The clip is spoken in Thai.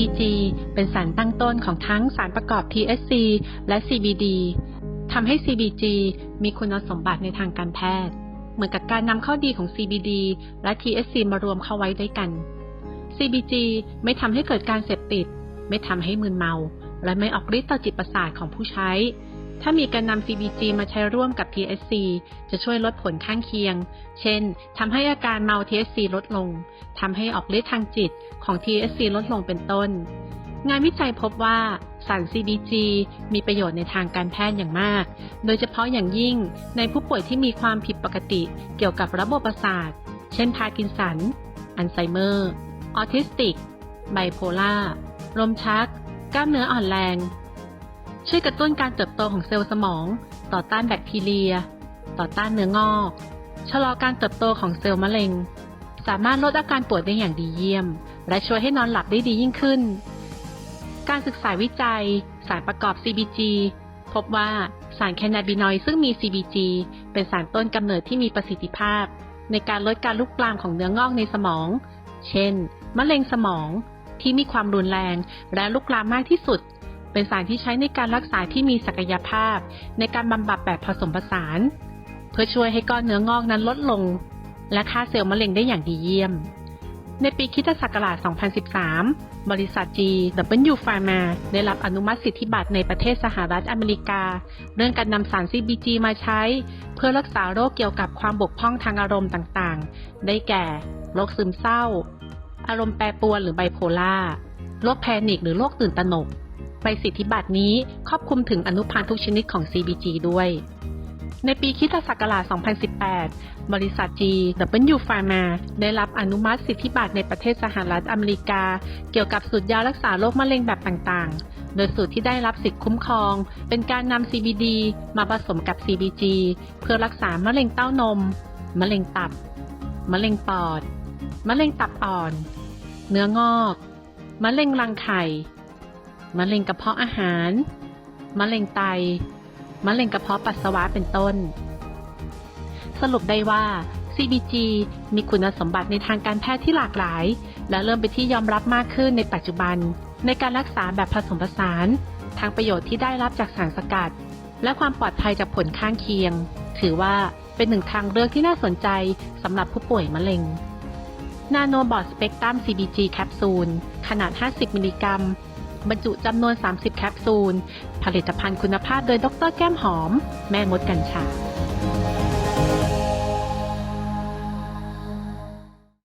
CBG เป็นสารตั้งต้นของทั้งสารประกอบ THC และ CBD ทำให้ CBG มีคุณสมบัติในทางการแพทย์ เหมือนกับการนำข้อดีของ CBD และ THC มารวมเข้าไว้ด้วยกัน CBG ไม่ทำให้เกิดการเสพติด ไม่ทำให้มึนเมา และไม่ออกฤทธิ์ต่อจิตประสาทของผู้ใช้ ถ้ามีการนำ CBG มาใช้ร่วมกับ THC จะช่วยลดผลข้างเคียง เช่น ทำให้อาการเมา THC ลดลง ทำให้ออกฤทธิ์ทางจิตของ THC ลดลงเป็นต้น งานวิจัยพบว่าสาร CBG มีประโยชน์ในทางการแพทย์อย่างมาก โดยเฉพาะอย่างยิ่งในผู้ป่วยที่มีความผิดปกติเกี่ยวกับระบบประสาท เช่นพาร์กินสัน อัลไซเมอร์ ออทิสติก ไบโพล่าลมชัก กล้ามเนื้ออ่อนแรง ช่วยกระตุ้นการเติบโตของเซลล์สมอง ต่อต้านแบคทีเรีย ต่อต้านเนื้องอก ชะลอการเติบโตของเซลล์มะเร็ง สามารถลดอาการปวดได้อย่างดีเยี่ยม และช่วยให้นอนหลับได้ดียิ่งขึ้น การศึกษาวิจัย สารประกอบ CBG พบว่าสารแคนาบินอยด์ซึ่งมี CBG เป็นสารต้นกำเนิดที่มีประสิทธิภาพ ในการลดการลุกลามของเนื้องอกในสมอง เช่น มะเร็งสมองที่มีความรุนแรงและลุกลามมากที่สุด เป็นสารที่ใช้ในการรักษาที่มีศักยภาพ ในการบำบัดแบบผสมผสาน เพื่อช่วยให้ก้อนเนื้องอกนั้นลดลง และฆ่าเซลล์มะเร็งได้อย่างดีเยี่ยม ในปีคริสตศักราช 2013 บริษัท GW Pharma ได้รับอนุมัติสิทธิบัตรในประเทศสหรัฐอเมริกา เรื่องการนำสาร CBG มาใช้ เพื่อรักษาโรคเกี่ยวกับความบกพร่องทางอารมณ์ต่างๆ ได้แก่ โรคซึมเศร้า อารมณ์แปรปรวนหรือไบโพล่าโรคแพนิคหรือโรคตื่นตระหนก ใบสิทธิบัตรนี้ครอบคลุมถึงอนุพันธ์ทุกชนิดของ CBG ด้วย ในปีคริสตศักราช 2018 บริษัท GW Pharma ได้รับอนุมัติสิทธิบัตรในประเทศสหรัฐอเมริกา เกี่ยวกับสูตรยารักษาโรคมะเร็งแบบต่างๆ โดยสูตรที่ได้รับสิทธิคุ้มครอง เป็นการนำ CBD มาผสมกับ CBG เพื่อรักษามะเร็งเต้านม มะเร็งตับ มะเร็งปอด มะเร็งตับอ่อน เนื้องอก มะเร็งรังไข่ มะเร็งกระเพาะอาหาร มะเร็งไต มะเร็งกระเพาะปัสสาวะเป็นต้น สรุปได้ว่า CBG มีคุณสมบัติในทางการแพทย์ที่หลากหลาย และเริ่มเป็นที่ยอมรับมากขึ้นในปัจจุบัน ในการรักษาแบบผสมผสานทางประโยชน์ที่ได้รับจากสารสกัด และความปลอดภัยจากผลข้างเคียง ถือว่าเป็นหนึ่งทางเลือกที่น่าสนใจสำหรับผู้ป่วยมะเร็งนาโนบอ t สเปกตรัม CBG แคปซูลขนาด 50 มิลลิกรัม บรรจุจำนวน 30 แคปซูล ผลิตภัณฑ์คุณภาพโดยดรแก้มหอม แม่มดกัญชา